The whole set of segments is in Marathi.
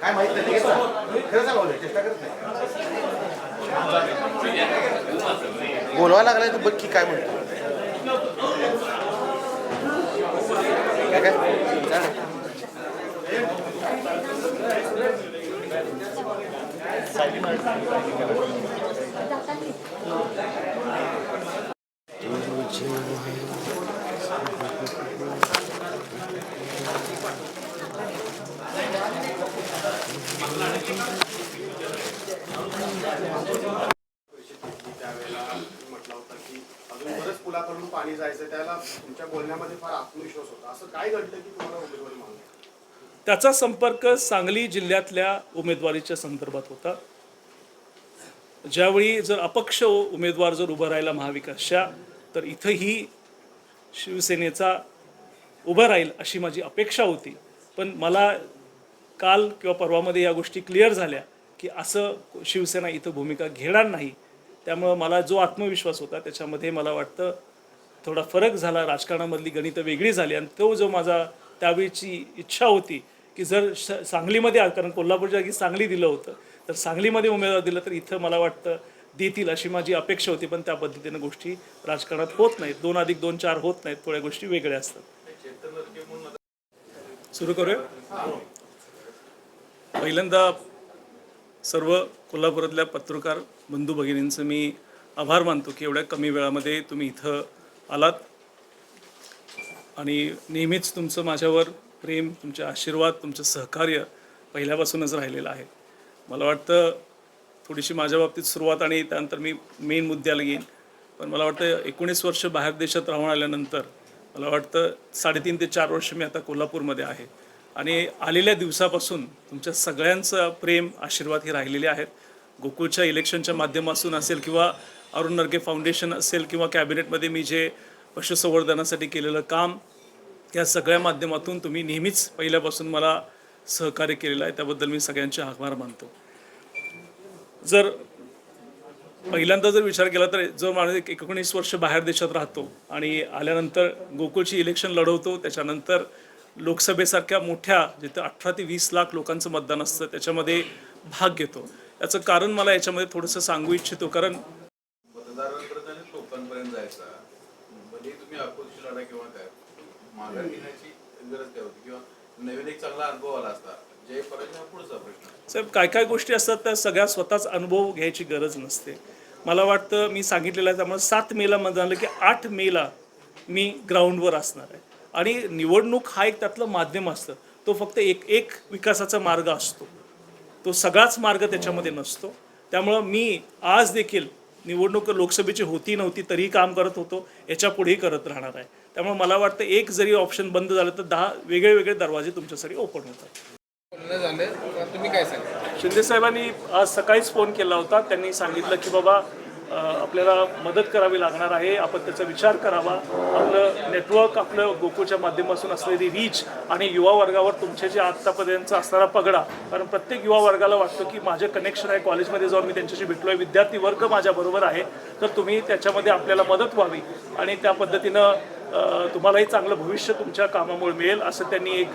काय माहीत नाही लगेच सांग. खरं सांग बोलायला, चेष्टा करत नाही बोलवा लागलाय तू बघ की काय म्हणतो काय काय काय नाही. पुलाकडून पाणी जायचं त्याला तुमच्या बोलण्यामध्ये फार आत्मविश्वास होता. असं काय घडलं की तुम्हाला उमेदवारी मागणी? त्याचा संपर्क सांगली जिल्ह्यातल्या उमेदवारीच्या संदर्भात होता. ज्यावेळी जर अपक्ष उमेदवार जर उभं राहिला महाविकासच्या तर इथंही शिवसेनेचा उभं राहील अशी माझी अपेक्षा होती. पण मला काल किंवा परवामध्ये या गोष्टी क्लिअर झाल्या की असं शिवसेना इथं भूमिका घेणार नाही. त्यामुळं मला जो आत्मविश्वास होता त्याच्यामध्ये मला वाटतं थोडा फरक झाला राजकारणामधली गणितं वेगळी झाली आणि तो जो माझा त्यावेळीची इच्छा होती की जर श सांगलीमध्ये कारण कोल्हापूरच्या जागी सांगली दिलं होतं तर सांगलीमध्ये उमेदवार दिलं तर इथं मला वाटतं देतील अशी माझी अपेक्षा होती पण त्या पद्धतीनं गोष्टी राजकारणात होत नाहीत. दोन अधिक दोन चार होत नाहीत थोड्या गोष्टी वेगळ्या असतात. सुरू करूया? पहिल्यांदा सर्व कोल्हापुरातल्या पत्रकार बंधू भगिनींचं मी आभार मानतो की एवढ्या कमी वेळामध्ये तुम्ही इथं आलात. आणि नेहमीच तुमचं माझ्यावर प्रेम तुमचे आशीर्वाद तुमचं सहकार्य पहिल्यापासूनच राहिलेलं आहे. मला वाटतं थोडीशी माझ्या बाबतीत सुरुवात आणि त्यानंतर मी मेन मुद्द्याला येईन. पण मला वाटतं एकोणीस वर्ष बाहेर देशात राहून आल्यानंतर मला वाटतं साडेतीन ते चार वर्ष मी आता कोल्हापूरमध्ये आहे. आणि आलेल्या दिवसापासून तुमच्या सगळ्यांचं प्रेम आशीर्वाद हे राहिलेले आहेत. गोकुळच्या इलेक्शनच्या माध्यमातून असेल किंवा अरुण नरगे फाउंडेशन असेल किंवा कॅबिनेटमध्ये मी जे पशुसंवर्धनासाठी केलेलं काम या सगळ्या माध्यमातून तुम्ही नेहमीच पहिल्यापासून मला सहकार्य केलेलं आहे. त्याबद्दल मी सगळ्यांचे आभार मानतो. जर पहिल्यांदा जर विचार केला तर जो माणूस एक एकोणीस वर्ष बाहेर देशात राहतो आणि आल्यानंतर गोकुळची इलेक्शन लढवतो त्याच्यानंतर लोकसभेसारख्या मोठ्या जिथं अठरा ते वीस लाख लोकांचं मतदान असतं त्याच्यामध्ये भाग घेतो. याचं कारण मला याच्यामध्ये थोडंसं सांगू इच्छितो कारण मतदारांपर्यंत आणि लोकांपर्यंत जायचा भले तुम्ही अपोजिशन लढा किंवा काय माघार घेण्याची गरज काय होती? किंवा नवीन एक चांगला अनुभव आला असता पुढचा प्रश्न साहेब काय काय गोष्टी असतात त्या सगळ्या स्वतःच अनुभव घ्यायची गरज नसते. मला वाटतं मी सांगितलेलं आहे त्यामुळे सात मेला मध्ये झालं की आठ मेला मी ग्राउंडवर असणार आहे. आणि निवडणूक हा एक त्यातलं माध्यम असतं. तो फक्त एक एक विकासाचा मार्ग असतो. तो सगळाच मार्ग त्याच्यामध्ये नसतो. त्यामुळं मी आज देखील निवडणूक लोकसभेची होती नव्हती तरीही काम करत होतो. याच्या पुढेही करत राहणार आहे. त्यामुळे मला वाटतं एक जरी ऑप्शन बंद झालं तर दहा वेगळे वेगळे दरवाजे तुमच्यासाठी ओपन होतात. तुम्ही काय सांगा? शिंदे साहेबांनी आज सकाळीच फोन केला होता. त्यांनी सांगितलं की बाबा आपल्याला मदत करावी लागणार आहे. आपण त्याचा विचार करावा. आपलं नेटवर्क आपलं गोकुळच्या माध्यमातून असलेली रीच आणि युवा वर्गावर तुमचे जे आत्तापर्यंतचा असणारा पगडा कारण प्रत्येक युवा वर्गाला वाटतं की माझे कनेक्शन आहे. कॉलेजमध्ये जाऊन मी त्यांच्याशी भेटलो आहे विद्यार्थी वर्ग माझ्याबरोबर आहे. तर तुम्ही त्याच्यामध्ये आपल्याला मदत व्हावी. आणि त्या पद्धतीनं तुम्हालाही चांगलं भविष्य तुमच्या कामामुळे मिळेल असं त्यांनी एक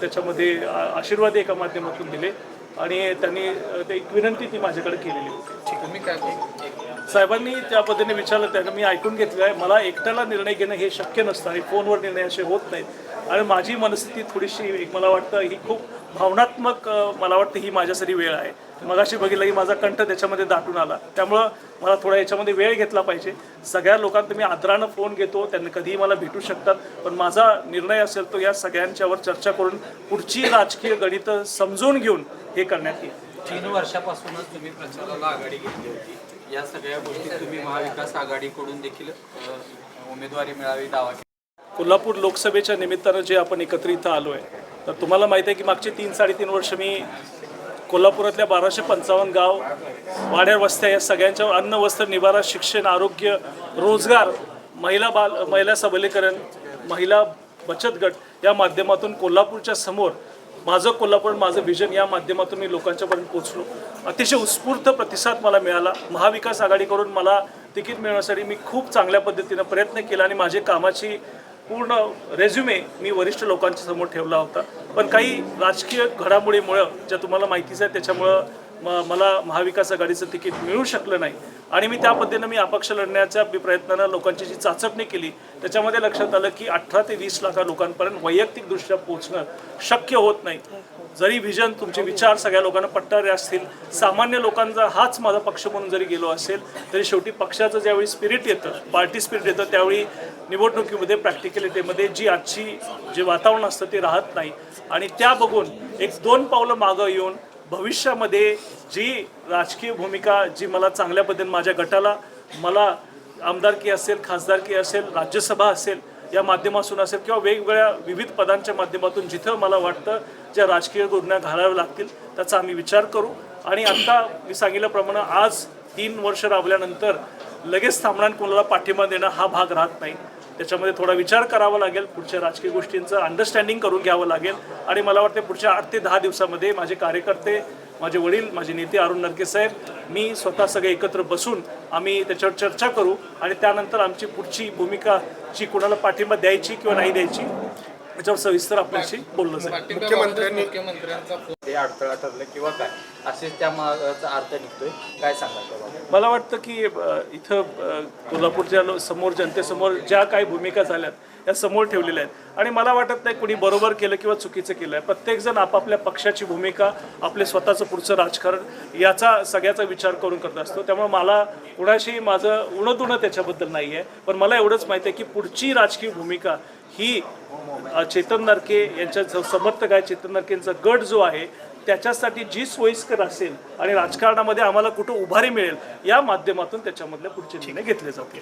त्याच्यामध्ये आशीर्वाद एका माध्यमातून दिले. आणि त्यांनी ते एक विनंती ती माझ्याकडे केलेली होती. तुम्ही काय बोलता? साहेबांनी त्या पद्धतीने विचारलं त्यानं मी ऐकून घेतलं आहे. मला एकट्याला निर्णय घेणं हे शक्य नसतं आणि फोनवर निर्णय असे होत नाहीत. आणि माझी मनस्थिती थोडीशी एक मला वाटतं ही खूप भावनात्मक मला वाटतं ही माझ्यासाठी वेळ आहे. मगाशी बघितलं की माझा कंठ त्याच्यामध्ये दाटून आला. त्यामुळं मला थोडा याच्यामध्ये वेळ घेतला पाहिजे. सगळ्या लोकांना मी आदरानं फोन घेतो. त्यांना कधीही मला भेटू शकतात. पण माझा निर्णय असेल तो या सगळ्यांच्यावर चर्चा करून पुढची राजकीय गणितं समजून घेऊन हे करण्यात येईल. तीन वर्षापासूनच तुम्ही प्रचाराला आघाडी घेतली होती. या सगळ्या गोष्टी तुम्ही महाविकास आघाडीकडून देखील उमेदवारी मिळावी दावा केला. कोल्हापूर लोकसभेच्या निमित्तानं जे आपण एकत्रित इथं आलो आहे तर तुम्हाला माहिती आहे की मागचे तीन साडेतीन वर्ष मी कोल्हापुरातल्या बाराशे पंचावन्न गाव वाड्या वस्त्या या सगळ्यांच्यावर अन्न वस्त्र निवारा शिक्षण आरोग्य रोजगार महिला बाल महिला सबलीकरण महिला बचत गट या माध्यमातून कोल्हापूरच्या समोर माझं कोल्हापूर माझं विजन या माध्यमातून मी लोकांच्यापर्यंत पोचलो अतिशय उत्स्फूर्त प्रतिसाद मला मिळाला. महाविकास आघाडीकडून मला तिकीट मिळवण्यासाठी मी खूप चांगल्या पद्धतीनं प्रयत्न केला आणि माझे कामाची पूर्ण रेझ्युमे मी वरिष्ठ लोकांच्या समोर ठेवला होता. पण काही राजकीय घडामोडीमुळं ज्या तुम्हाला माहितीच आहे त्याच्यामुळं म मला महाविकास आघाडीचं तिकीट मिळू शकलं नाही. आणि मी त्या पद्धतीनं मी अपक्ष लढण्याच्या प्रयत्नानं लोकांची जी चाचपणी केली त्याच्यामध्ये लक्षात आलं की अठरा ते वीस लाखा लोकांपर्यंत वैयक्तिकदृष्ट्या पोहोचणं शक्य होत नाही. जरी व्हिजन तुमचे विचार सगळ्या लोकांना पटणारे असतील सामान्य लोकांचा हाच माझा पक्ष म्हणून जरी गेलो असेल तरी शेवटी पक्षाचं ज्यावेळी स्पिरिट येतं पार्टी स्पिरिट येतं त्यावेळी निवडणुकीमध्ये प्रॅक्टिकलिटीमध्ये जी आजची जे वातावरण असतं ते राहत नाही. आणि त्या बघून एक दोन पावलं मागं येऊन भविष्यामध्ये जी राजकीय भूमिका जी मला चांगल्या पद्धतीने माझ्या गटाला मला आमदारकी असेल खासदारकी असेल राज्यसभा असेल या माध्यमातून असेल किंवा वेगवेगळ्या विविध पदांच्या माध्यमातून जिथं मला वाटतं ज्या राजकीय गुन्ह्या घालाव्या लागतील त्याचा आम्ही विचार करू. आणि आत्ता मी सांगितल्याप्रमाणे आज तीन वर्ष राबल्यानंतर लगेच थांबणार कोणाला पाठिंबा देणं हा भाग राहत नाही. त्याच्यामध्ये थोडा विचार करावा लागेल पुढच्या राजकीय गोष्टींचं अंडरस्टँडिंग करून घ्यावं लागेल. आणि मला वाटते पुढच्या आठ ते दहा दिवसामध्ये माझे कार्यकर्ते माझे वडील माझे नेते अरुण नरके साहेब मी स्वतः सगळे एकत्र बसून आम्ही त्याच्यावर चर्चा करू आणि त्यानंतर आमची पुढची भूमिका जी कोणाला पाठिंबा द्यायची किंवा नाही द्यायची याच्यावर सविस्तर आपल्याशी बोललं जाईल मुख्यमंत्र्यांचा फोन. ते अडथळा ठरलं किंवा काय? असेच त्या अर्थ निघतोय. काय त्याबाबत मला वाटतं की इथं कोल्हापूरच्या समोर जनतेसमोर ज्या काही भूमिका झाल्यात या समोर ठेवलेल्या आहेत. आणि मला वाटत नाही कुणी बरोबर केलं किंवा चुकीचं केलं आहे प्रत्येकजण आपापल्या पक्षाची भूमिका आपले स्वतःचं पुढचं राजकारण याचा सगळ्याचा विचार करून करत असतो. त्यामुळे मला कुणाशी माझं उणं त्याच्याबद्दल नाही आहे पण मला एवढंच माहिती आहे की पुढची राजकीय भूमिका ही चेतन नरके यांच्या समर्थक आहे चेतन नरकेंचा गट जो आहे त्याच्यासाठी जी सोयीस्कर असेल आणि राजकारणामध्ये आम्हाला कुठं उभारी मिळेल या माध्यमातून त्याच्यामधल्या पुढचे निर्णय घेतले जातील.